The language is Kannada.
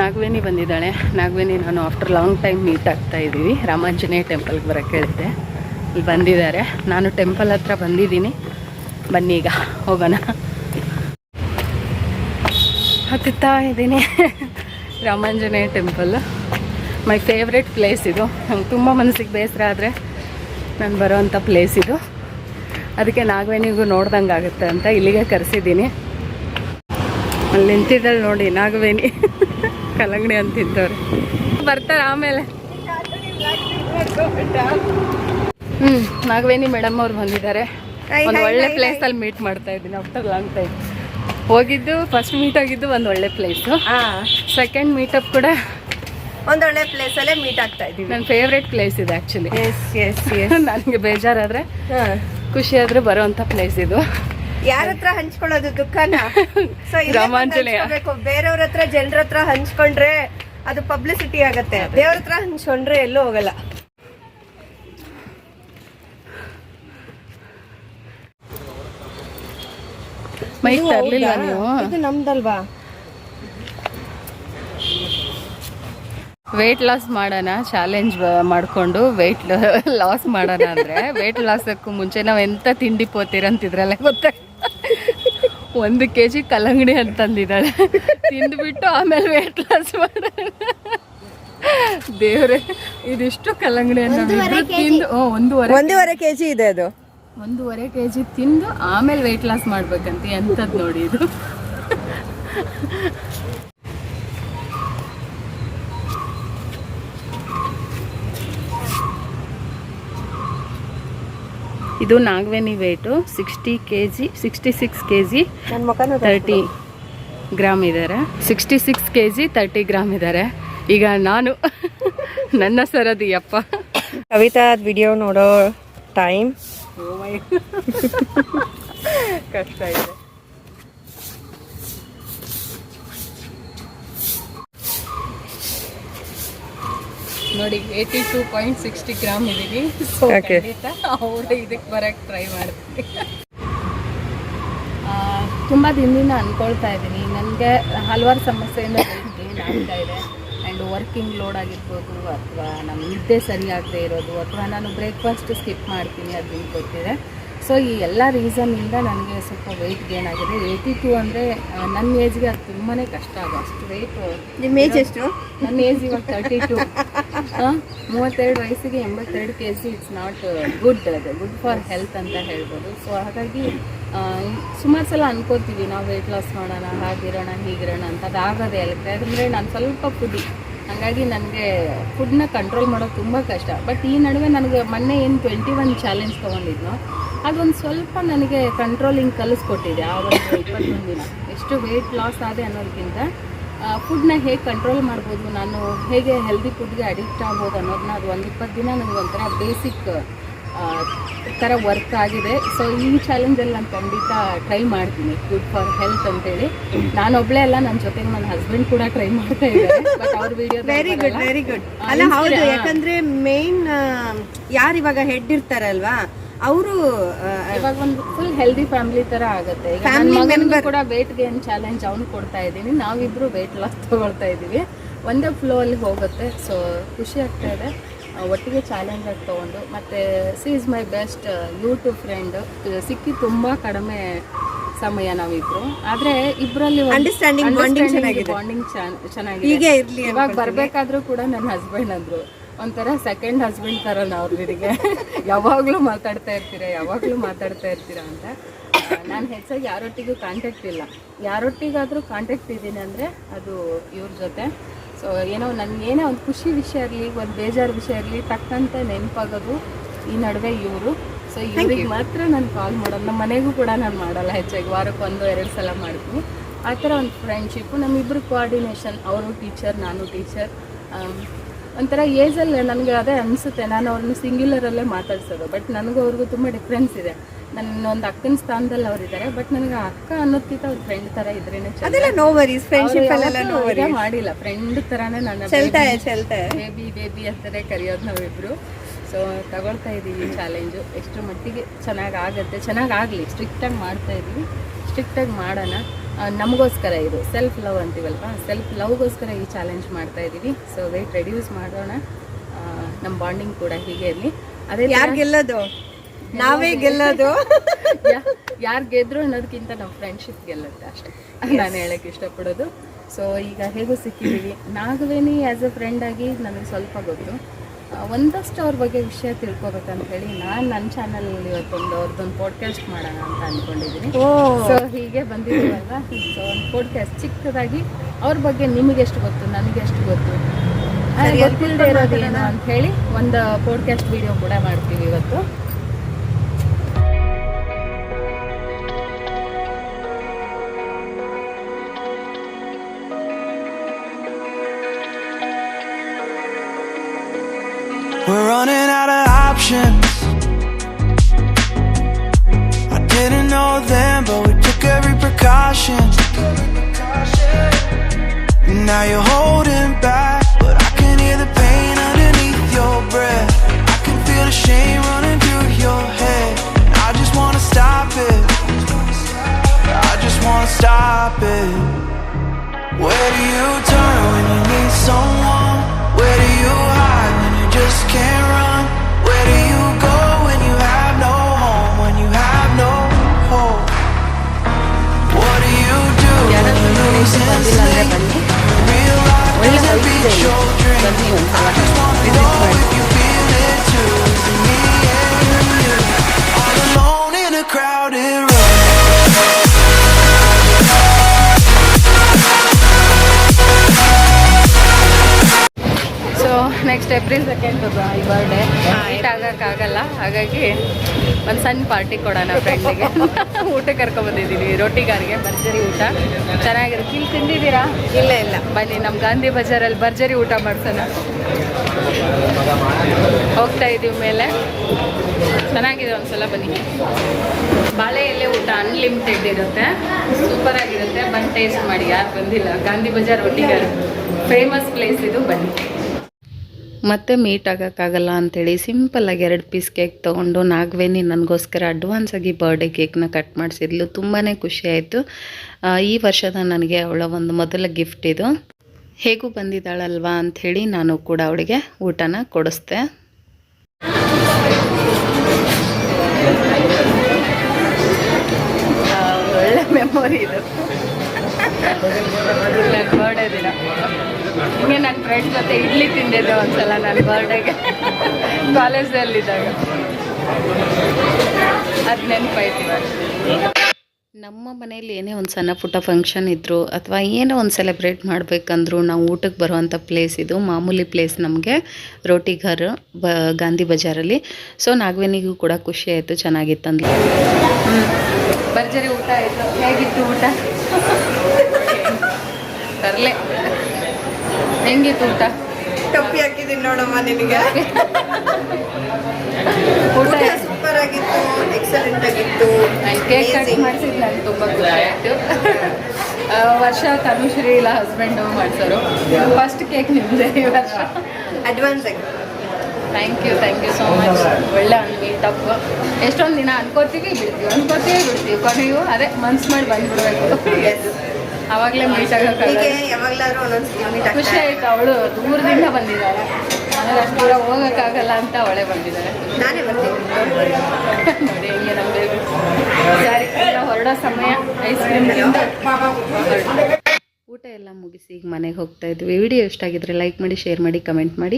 ನಾಗವೇಣಿ ಬಂದಿದ್ದಾಳೆ. ನಾಗವೇಣಿ ನಾನು ಆಫ್ಟರ್ ಲಾಂಗ್ ಟೈಮ್ ಮೀಟ್ ಆಗ್ತಾ ಇದ್ದೀವಿ. ರಾಮಾಂಜನೇಯ ಟೆಂಪಲ್ಗೆ ಬರೋಕ್ಕೆ ಹೇಳಿದ್ದೆ. ಇಲ್ಲಿ ಬಂದಿದ್ದಾರೆ. ನಾನು ಟೆಂಪಲ್ ಹತ್ರ ಬಂದಿದ್ದೀನಿ. ಬನ್ನಿ ಈಗ, ಹೋಗೋಣ. ಹತ್ತುತ್ತಾ ಇದ್ದೀನಿ. Ramanjaneya temple my favourite place ಇದು. ನಂಗೆ ತುಂಬ ಮನಸ್ಸಿಗೆ ಬೇಸರ ಆದರೆ ನಾನು ಬರೋವಂಥ ಪ್ಲೇಸ್ ಇದು. ಅದಕ್ಕೆ ನಾಗವೇಣಿಗೂ ನೋಡ್ದಂಗೆ ಆಗುತ್ತೆ ಅಂತ ಇಲ್ಲಿಗೆ ಕರೆಸಿದ್ದೀನಿ. ಅಲ್ಲಿ ನಿಂತಿದ್ದಾಳೆ ನೋಡಿ ನಾಗವೇಣಿ. ಕಲ್ಲಂಗಡಿ ಅಂತಿದ್ದವ್ರೆ. ಬರ್ತಾರೆ ಆಮೇಲೆ. ಹ್ಞೂ ನಾಗವೇಣಿ ಮೇಡಮ್ ಅವ್ರು ಬಂದಿದ್ದಾರೆ. ಒಂದು ಒಳ್ಳೆ hi, ಪ್ಲೇಸ್ ಅಲ್ಲಿ ಮೀಟ್ ಮಾಡ್ತಾ ಇದ್ದೀನಿ. ಆಫ್ಟರ್ ಲಾಂಗ್ ಟೈಮ್ ಹೋಗಿದ್ದು ಫಸ್ಟ್ ಮೀಟ್ ಆಗಿದ್ದು ಒಂದು ಒಳ್ಳೆ ಪ್ಲೇಸು ಸೆಕೆಂಡ್ ಮೀಟಪ್ ಕೂಡ ಒಂದೊಳ್ಳೆ ಪ್ಲೇಸ್ ಅಲ್ಲೇ ಮೀಟ್ ಆಗ್ತಾ ಇದ್ದೀವಿ. ನನ್ನ ಫೇವ್ರೆಟ್ ಪ್ಲೇಸ್ ಇದೆ ಆ್ಯಕ್ಚುಲಿ ನನಗೆ ಬೇಜಾರಾದರೆ ಖುಷಿ ಆದರೆ ಬರೋವಂಥ ಪ್ಲೇಸ್ ಇದು. ಯಾರ ಹತ್ರ ಹಂಚ್ಕೊಳ್ಳೋದು ದುಃಖನ? ಸೊ. ಬೇರೆಯವ್ರ ಹತ್ರ ಜನರ ಹತ್ರ ಹಂಚ್ಕೊಂಡ್ರೆ ಅದು ಪಬ್ಲಿಸಿಟಿ ಆಗತ್ತೆ. ದೇವ್ರ ಹತ್ರ ಹಂಚ್ಕೊಂಡ್ರೆ ಎಲ್ಲೂ ಹೋಗಲ್ಲ. ಮೈಕ್ ತರ್ಲಿಲ್ಲ ನೀವು? ಇದು ನಮ್ದಲ್ವಾ? ವೆಯ್ಟ್ ಲಾಸ್ ಮಾಡೋಣ ಚಾಲೆಂಜ್ ಮಾಡಿಕೊಂಡು ವೆಯ್ಟ್ ಲಾಸ್ ಮಾಡೋಣ ಅಂದರೆ ವೆಯ್ಟ್ ಲಾಸಕ್ಕೂ ಮುಂಚೆ ನಾವು ಎಂಥ ತಿಂಡಿ ಪೋತೀರಂತಿದ್ರಲ್ಲ ಗೊತ್ತಾ? ಒಂದು ಕೆ ಜಿ ಕಲ್ಲಂಗಡಿ ಅಂತಂದಿದ್ದಾಳೆ ತಿಂದುಬಿಟ್ಟು ಆಮೇಲೆ ವೆಯ್ಟ್ ಲಾಸ್ ಮಾಡೋಣ. ದೇವ್ರೆ ಇದಿಷ್ಟು ಕಲ್ಲಂಗಡಿ ಅಂತ ತಿಂದು ಒಂದೂವರೆ ಒಂದೂವರೆ ಕೆ ಜಿ ಇದೆ ಅದು. ಒಂದೂವರೆ ಕೆ ಜಿ ತಿಂದು ಆಮೇಲೆ ವೆಯ್ಟ್ ಲಾಸ್ ಮಾಡ್ಬೇಕಂತ ಎಂಥದ್ದು ನೋಡಿ ಇದು. ಇದು Nagaveni weight sixty K G sixty six K G thirty gram ಇದ್ದಾರೆ sixty six K G thirty gram ಇದ್ದಾರೆ ಈಗ ನಾನು ನನ್ನ ಸರದಿ ಅಪ್ಪ. ಕವಿತಾ ವಿಡಿಯೋ ನೋಡೋ ಟೈಮ್ ಕಷ್ಟ ಇದೆ. ನೋಡಿ eighty two point sixty gram ಇದೀವಿ ಸೊ Okay. ಖಂಡಿತ ಅವ್ರ ಇದಕ್ಕೆ ಬರಕ್ಕೆ ಟ್ರೈ ಮಾಡ್ತೀನಿ. ಆ, ತುಂಬ ದಿನದಿಂದ ಅನ್ಕೊಳ್ತಾ ಇದ್ದೀನಿ. ನನಗೆ ಹಲವಾರು ಸಮಸ್ಯೆಯಿಂದ gain ಆಗ್ತಾ ಇದೆ? ಆ್ಯಂಡ್ ವರ್ಕಿಂಗ್ ಲೋಡ್ ಆಗಿರ್ಬೋದು ಅಥವಾ ನಮ್ಮ ನಿದ್ದೆ ಸರಿಯಾಗದೇ ಇರೋದು ಅಥವಾ ನಾನು ಬ್ರೇಕ್ಫಾಸ್ಟ್ ಸ್ಕಿಪ್ ಮಾಡ್ತೀನಿ ಅದು ನಿಮ್ಗೆ ಗೊತ್ತಿದೆ. ಸೊ ಈ ಎಲ್ಲ ರೀಸನ್ನಿಂದ ನನಗೆ ಸ್ವಲ್ಪ ವೆಯ್ಟ್ ಗೇನ್ ಆಗಿದೆ. ಏಯ್ಟಿ ಟು ಅಂದರೆ ನನ್ನ ಏಜ್ಗೆ ಅದು ತುಂಬಾ ಕಷ್ಟ ಆಗೋ ಅಷ್ಟು ವೆಯ್ಟ್ ನಿಮ್ಮ ಏಜ್ ಎಷ್ಟು? ನನ್ನ ಏಜ್ ಇವಾಗ ತರ್ಟಿ ಟು ಮೂವತ್ತೆರಡು ವಯಸ್ಸಿಗೆ ಎಂಬತ್ತೆರಡು K G it's not good ಅದು ಗುಡ್ ಫಾರ್ ಹೆಲ್ತ್ ಅಂತ ಹೇಳ್ಬೋದು. ಸೊ ಹಾಗಾಗಿ ಸುಮಾರು ಸಲ ಅನ್ಕೋತೀವಿ ನಾವು ವೆಯ್ಟ್ ಲಾಸ್ ಮಾಡೋಣ ಹಾಗಿರೋಣ ಹೀಗಿರೋಣ ಅಂತ. ಅದಾಗೋದೇ ಅಲ್ಲಕ್ಕೆ ಯಾಕಂದರೆ ನಾನು ಸ್ವಲ್ಪ ಫುಡಿ ಹಾಗಾಗಿ ನನಗೆ ಫುಡ್ನ ಕಂಟ್ರೋಲ್ ಮಾಡೋದು ತುಂಬ ಕಷ್ಟ. ಬಟ್ ಈ ನಡುವೆ ನನಗೆ ಮೊನ್ನೆ ಏನು ಟ್ವೆಂಟಿ ಒನ್ ಚಾಲೆಂಜ್ ತೊಗೊಂಡಿದ್ನೋ ಅದೊಂದು ಸ್ವಲ್ಪ ನನಗೆ ಕಂಟ್ರೋಲಿಂಗ್ ಕಲಿಸ್ಕೊಟ್ಟಿದೆ ಆ ಒಂದು ಇಪ್ಪತ್ತೊಂದು ದಿನ. ಎಷ್ಟು ವೆಯ್ಟ್ ಲಾಸ್ ಆದೆ ಅನ್ನೋದಕ್ಕಿಂತ ಫುಡ್ನ ಹೇಗೆ ಕಂಟ್ರೋಲ್ ಮಾಡ್ಬೋದು ನಾನು ಹೇಗೆ ಹೆಲ್ದಿ ಫುಡ್ಗೆ ಅಡಿಕ್ಟ್ ಆಗ್ಬೋದು ಅನ್ನೋದನ್ನ ಅದು ಒಂದು ಇಪ್ಪತ್ತು ದಿನ ನನಗೆ ಒಂಥರ ಬೇಸಿಕ್ ಥರ ವರ್ಕ್ ಆಗಿದೆ. ಸೊ ಈ ಚಾಲೆಂಜಲ್ಲಿ ನಾನು ಖಂಡಿತ ಟ್ರೈ ಮಾಡ್ತೀನಿ. ಗುಡ್ ಫಾರ್ ಹೆಲ್ತ್ ಅಂತೇಳಿ. ನಾನೊಬ್ಳೇ ಅಲ್ಲ ನನ್ನ ಜೊತೆಗೆ ನನ್ನ ಹಸ್ಬೆಂಡ್ ಕೂಡ ಟ್ರೈ ಮಾಡ್ತಾ ಇದ್ದಾರೆ. ಬಟ್ ಅವ್ರ video very good very good ಅಲ್ಲ ಹೌದು. ಯಾಕಂದ್ರೆ ಮೇನ್ ಯಾರು ಇವಾಗ ಹೆಡ್ ಇರ್ತಾರಲ್ವಾ? ಅವರು ಇವಾಗ ಒಂದು ಫುಲ್ ಹೆಲ್ದಿ ಫ್ಯಾಮಿಲಿ ತರ ಆಗುತ್ತೆ. member. ಕೂಡ ವೇಟ್ ಗೇನ್ ಚಾಲೆಂಜ್ ಅವ್ನು ಕೊಡ್ತಾ ಇದ್ದೀನಿ. ನಾವಿಬ್ರು ವೇಟ್ ಲಾಸ್ ತಗೊಳ್ತಾ ಇದ್ದೀವಿ. ಒಂದೇ ಫ್ಲೋ ಅಲ್ಲಿ ಹೋಗುತ್ತೆ. ಸೊ ಖುಷಿ ಆಗ್ತಾ ಇದೆ. ಒಟ್ಟಿಗೆ ಚಾಲೆಂಜ್ ಆಗಿ ತಗೊಂಡು. ಮತ್ತೆ she is my best YouTube friend ಸಿಕ್ಕಿ ತುಂಬಾ ಕಡಿಮೆ ಸಮಯ ನಾವಿಬ್ರು. ಆದ್ರೆ ಇಬ್ಬರಲ್ಲಿ ಅಂಡರ್ಸ್ಟ್ಯಾಂಡಿಂಗ್. ಬಾಂಡಿಂಗ್ ಚೆನ್ನಾಗಿದೆ. ಇವಾಗ ಬರ್ಬೇಕಾದ್ರೂ ಕೂಡ ನನ್ನ ಹಸ್ಬೆಂಡ್ ಅಂದ್ರು. ಒಂಥರ ಸೆಕೆಂಡ್ ಹಸ್ಬೆಂಡ್ ತರ ಅವ್ರಿಗೆ ಯಾವಾಗಲೂ ಮಾತಾಡ್ತಾ ಇರ್ತೀರ ಯಾವಾಗಲೂ ಮಾತಾಡ್ತಾ ಇರ್ತೀರಾ ಅಂತ. ನಾನು ಹೆಚ್ಚಾಗಿ ಯಾರೊಟ್ಟಿಗೂ ಕಾಂಟ್ಯಾಕ್ಟ್ ಇಲ್ಲ. ಯಾರೊಟ್ಟಿಗಾದರೂ ಕಾಂಟ್ಯಾಕ್ಟ್ ಇದ್ದೀನಿ ಅಂದ್ರೆ ಅದು ಇವ್ರ ಜೊತೆ. ಸೊ ಏನೋ ನನಗೆ ಏನೇ ಒಂದು ಖುಷಿ ವಿಷಯ ಇರಲಿ ಒಂದು ಬೇಜಾರು ವಿಷಯ ಇರಲಿ ತಕ್ಕಂತೆ ನೆನಪಾಗೋದು ಈ ನಡುವೆ ಇವರು. ಸೊ ಇವ್ರಿಗೆ ಮಾತ್ರ ನಾನು ಕಾಲ್ ಮಾಡೋದು ನಮ್ಮ ಮನೆಗೂ ಕೂಡ ನಾನು ಮಾಡಲ್ಲ ಹೆಚ್ಚಾಗಿ. ವಾರಕ್ಕೆ ಒಂದು ಎರಡು ಸಲ ಮಾಡ್ತೀನಿ. ಆ ಥರ ಒಂದು ಫ್ರೆಂಡ್ಶಿಪ್ಪು ನಮ್ಮಿಬ್ಬರು ಕೋಆರ್ಡಿನೇಷನ್ ಅವರು ಟೀಚರ್ ನಾನು ಟೀಚರ್ ಒಂಥರ ಏಜಲ್ಲಿ ನನಗೆ ಅದೇ ಅನಿಸುತ್ತೆ. ನಾನು ಅವ್ರನ್ನ ಸಿಂಗ್ಯುಲರಲ್ಲೇ ಮಾತಾಡ್ಸೋದು. ಬಟ್ ನನಗೂ ಅವ್ರಿಗೂ ತುಂಬ ಡಿಫ್ರೆನ್ಸ್ ಇದೆ. ನನ್ನ ಒಂದು ಅಕ್ಕನ ಸ್ಥಾನದಲ್ಲಿ ಅವರಿದ್ದಾರೆ ಬಟ್ ನನಗೆ ಅಕ್ಕ ಅನ್ನೋದ್ಕಿಂತ ಅವ್ರ ಫ್ರೆಂಡ್ ಥರ ಇದ್ರೆ ಅದೆಲ್ಲ ನೋ ವರೀಸ್ ಫ್ರೆಂಡ್ಶಿಪ್ ಅಲ್ಲೆಲ್ಲ ಮಾಡಿಲ್ಲ. ಫ್ರೆಂಡ್ ತರಾನೇ ನನ್ನ ಬೇಬಿ ಬೇಬಿ ಅಂತಾನೆ ಕರೆಯೋದು ನಾವಿಬ್ರು. ಸೊ ತಗೊಳ್ತಾ ಇದ್ದೀವಿ ಚಾಲೆಂಜು ಎಷ್ಟು ಮಟ್ಟಿಗೆ ಚೆನ್ನಾಗಿ ಆಗುತ್ತೆ. ಚೆನ್ನಾಗಿ ಆಗಲಿ. ಸ್ಟ್ರಿಕ್ಟಾಗಿ ಮಾಡ್ತಾ ಇದ್ದೀವಿ ಸ್ಟ್ರಿಕ್ಟಾಗಿ ಮಾಡೋಣ. ನಮಗೋಸ್ಕರ ಇದು ಸೆಲ್ಫ್ ಲವ್ ಅಂತೀವಲ್ವಾ? ಸೆಲ್ಫ್ ಲವ್ಗೋಸ್ಕರ ಈ ಚಾಲೆಂಜ್ ಮಾಡ್ತಾ ಇದ್ದೀವಿ ಸೊ ವೆಯ್ಟ್ ರೆಡ್ಯೂಸ್ ಮಾಡೋಣ. ನಮ್ಮ ಬಾಂಡಿಂಗ್ ಕೂಡ ಹೀಗೆ ಇರಲಿ. ಅದೇ ಯಾರು ಗೆಲ್ಲೋದು? ನಾವೇ ಗೆಲ್ಲೋದು. ಯಾರು ಗೆದ್ರು ಅನ್ನೋದಕ್ಕಿಂತ ನಮ್ಮ ಫ್ರೆಂಡ್ಶಿಪ್ ಗೆಲ್ಲುತ್ತೆ ಅಷ್ಟೇ. ನಾನು ಹೇಳಕ್ಕೆ ಇಷ್ಟಪಡೋದು. ಸೊ ಈಗ ಹೇಗೂ ಸಿಕ್ಕಿದ್ದೀವಿ. ನಾಗವೇನಿ ಆ್ಯಸ್ ಎ ಫ್ರೆಂಡ್ ಆಗಿ ನನಗೆ ಸ್ವಲ್ಪ ಗೊತ್ತು. ಒಂದಷ್ಟು ಅವ್ರ ಬಗ್ಗೆ ವಿಷಯ ತಿಳ್ಕೊಬೇಕಂತ ಹೇಳಿ ನಾನು ನನ್ನ ಚಾನಲಲ್ಲಿ ಇವತ್ತೊಂದು ಅವ್ರದ್ದೊಂದು ಪಾಡ್ಕಾಸ್ಟ್ ಮಾಡೋಣ ಅಂತ ಅಂದ್ಕೊಂಡಿದ್ದೀನಿ ಸೊ ಹೀಗೆ ಬಂದಿದ್ದೀವಲ್ಲ ಸೊ ಒಂದು ಪಾಡ್ಕಾಸ್ಟ್ ಚಿಕ್ಕದಾಗಿ ಅವ್ರ ಬಗ್ಗೆ ನಿಮಗೆಷ್ಟು ಗೊತ್ತು ನನಗೆಷ್ಟು ಗೊತ್ತು? ಗೊತ್ತಿಲ್ಲದೆ ಇರೋದೇನು. ಅಂತ ಹೇಳಿ ಒಂದು ಪಾಡ್ಕಾಸ್ಟ್ ವಿಡಿಯೋ ಕೂಡ ಮಾಡ್ತೀವಿ ಇವತ್ತು. Options. I didn't know them, but we took every precaution. And now you're holding back, but I can hear the pain underneath your breath. I can feel the shame running through your head. I just wanna stop it. I just wanna stop it. Next April second birthday meet ಆಗೋಕ್ಕಾಗಲ್ಲ. ಹಾಗಾಗಿ ಒಂದು ಸಣ್ಣ ಪಾರ್ಟಿ ಕೊಡೋಣ ಫ್ರೆಂಡಿಗೆ ಊಟ ಕರ್ಕೊಂಬಂದಿದ್ದೀವಿ ರೊಟ್ಟಿಗಾರಿಗೆ ಭರ್ಜರಿ ಊಟ. ಚೆನ್ನಾಗಿರುತ್ತೆ. ಇಲ್ಲಿ ತಿಂದಿದ್ದೀರಾ? ಇಲ್ಲ ಇಲ್ಲ. ಬನ್ನಿ ನಮ್ಮ ಗಾಂಧಿ ಬಜಾರಲ್ಲಿ ಭರ್ಜರಿ ಊಟ ಮಾಡ್ಸೋಣ. ಹೋಗ್ತಾ ಇದ್ದೀವಿ ಮೇಲೆ. ಚೆನ್ನಾಗಿದೆ ಒಂದ್ಸಲ ಬನ್ನಿ. ಬಾಳೆ ಎಲೆ ಊಟ ಅನ್ಲಿಮಿಟೆಡ್ ಇರುತ್ತೆ. ಸೂಪರ್ ಆಗಿರುತ್ತೆ. ಬಂದು ಟೇಸ್ಟ್ ಮಾಡಿ. ಯಾರು ಬಂದಿಲ್ಲ. ಗಾಂಧಿ ಬಜಾರ್ ಒಟ್ಟಿಗಾರ. ಫೇಮಸ್ ಪ್ಲೇಸ್ ಇದು. ಬನ್ನಿ. ಮತ್ತೆ ಮೀಟ್ ಆಗೋಕ್ಕಾಗಲ್ಲ ಅಂಥೇಳಿ ಸಿಂಪಲ್ಲಾಗಿ ಎರಡು ಪೀಸ್ ಕೇಕ್ ತೊಗೊಂಡು ನಾಗವೇನಿ ನನಗೋಸ್ಕರ ಅಡ್ವಾನ್ಸ್ ಆಗಿ ಬರ್ಡೇ ಕೇಕ್ನ ಕಟ್ ಮಾಡಿಸಿದ್ಲು. ತುಂಬಾ ಖುಷಿ ಆಯಿತು. ಈ ವರ್ಷದ ನನಗೆ ಅವಳ ಒಂದು ಮೊದಲ ಗಿಫ್ಟ್ ಇದು. ಹೇಗೂ ಬಂದಿದ್ದಾಳಲ್ವಾ ಅಂಥೇಳಿ ನಾನು ಕೂಡ ಅವಳಿಗೆ ಊಟನ ಕೊಡಿಸ್ದೆ ಒಳ್ಳೆ ಮೆಮೊರಿ ಇದು. ಬರ್ಡೇ ದಿನ. ಹಿಂಗೆ ನನ್ನ ಫ್ರೆಂಡ್ ಜೊತೆ ಇಡ್ಲಿ ತಿಂದಿದ್ದೆ ಒಂದ್ಸಲ ನನ್ನ ಬರ್ಡೇಗೆ ಕಾಲೇಜಲ್ಲಿದ್ದಾಗ ಅದು ನೆನಪಾಯ್ತು ನಮ್ಮ ಮನೆಯಲ್ಲಿ ಏನೇ ಒಂದು ಸಣ್ಣ ಪುಟ್ಟ ಫಂಕ್ಷನ್ ಇದ್ದರು ಅಥವಾ ಏನೋ ಒಂದು ಸೆಲೆಬ್ರೇಟ್ ಮಾಡಬೇಕಂದ್ರೂ ನಾವು ಊಟಕ್ಕೆ ಬರುವಂಥ ಪ್ಲೇಸ್ ಇದು ಮಾಮೂಲಿ ಪ್ಲೇಸ್ ನಮಗೆ ರೋಟಿ ಘರ್ ಬ ಗಾಂಧಿ ಬಜಾರಲ್ಲಿ. ಸೊ ನಾಗ್ವೇನಿಗೂ ಕೂಡ ಖುಷಿ ಆಯಿತು ಚೆನ್ನಾಗಿತ್ತಂದ್ರೆ ಭರ್ಜರಿ ಊಟ ಆಯಿತು. ಹೇಗಿತ್ತು ಊಟ? ತರಲೆ. ಹೆಂಗಿತ್ತು ಊಟ? ಟಪ್ಪಿ ಹಾಕಿದೀನಿ ನೋಡಮ್ಮ ನಿನಗೆ. ಊಟ ಸೂಪರ್ ಆಗಿತ್ತು. ಎಕ್ಸಲೆಂಟ್ ಆಗಿತ್ತು ಕೇಕ್ ಕಟ್ ಮಾಡಿಸಿದ್ದು ನಂಗೆ ತುಂಬ ಖುಷಿ ಆಯಿತು. ವರ್ಷ ತನುಶ್ರೀ ಇಲ್ಲ ಹಸ್ಬೆಂಡು ಮಾಡಿಸೋರು. ಫಸ್ಟ್ ಕೇಕ್ ನಿಮ್ಮದೇ ಈ ವರ್ಷ. ಅಡ್ವಾನ್ಸ್ ಆಗಿ. Thank you thank you so much ಒಳ್ಳೆ ಮೀಟಪ್ ಎಷ್ಟೊಂದು ದಿನ ಅನ್ಕೋತೀವಿ ಬಿಡ್ತೀವಿ. ಅನ್ಕೋತೀವಿ ಬಿಡ್ತೀವಿ. ಕೊನೆಯು ಅದೇ ಮನ್ಸು ಮಾಡಿ ಬಂದ್ಬಿಡ್ಬೇಕು. ಆವಾಗಲೇ ಮೀಟ್ ಆಗೋಕ್ಕಾಗಲ್ಲ. ಯಾವಾಗ್ಲಾದ್ರೂ ಖುಷಿ ಆಯ್ತು ಅವಳು ದೂರದಿಂದ ಬಂದಿದ್ದಾಳೆ. ನನಗೆ ಅಷ್ಟು ದೂರ ಹೋಗೋಕ್ಕಾಗಲ್ಲ ಅಂತ ಅವಳೇ ಬಂದಿದ್ದಾಳೆ. ನಾನೇ ಬರ್ತೀನಿ. ನೋಡಿ ಹೆಂಗೆ ಬೇಬಿ ಸರಿ ಹೊರಡೋ ಸಮಯ. ಐಸ್ ಕ್ರೀಮ್ ತಿಂದು. ಊಟ ಎಲ್ಲ ಮುಗಿಸಿ ಈಗ ಮನೆಗೆ ಹೋಗ್ತಾ ಇದ್ವಿ. ವಿಡಿಯೋ ಇಷ್ಟ ಆಗಿದ್ರೆ ಲೈಕ್ ಮಾಡಿ ಶೇರ್ ಮಾಡಿ ಕಮೆಂಟ್ ಮಾಡಿ.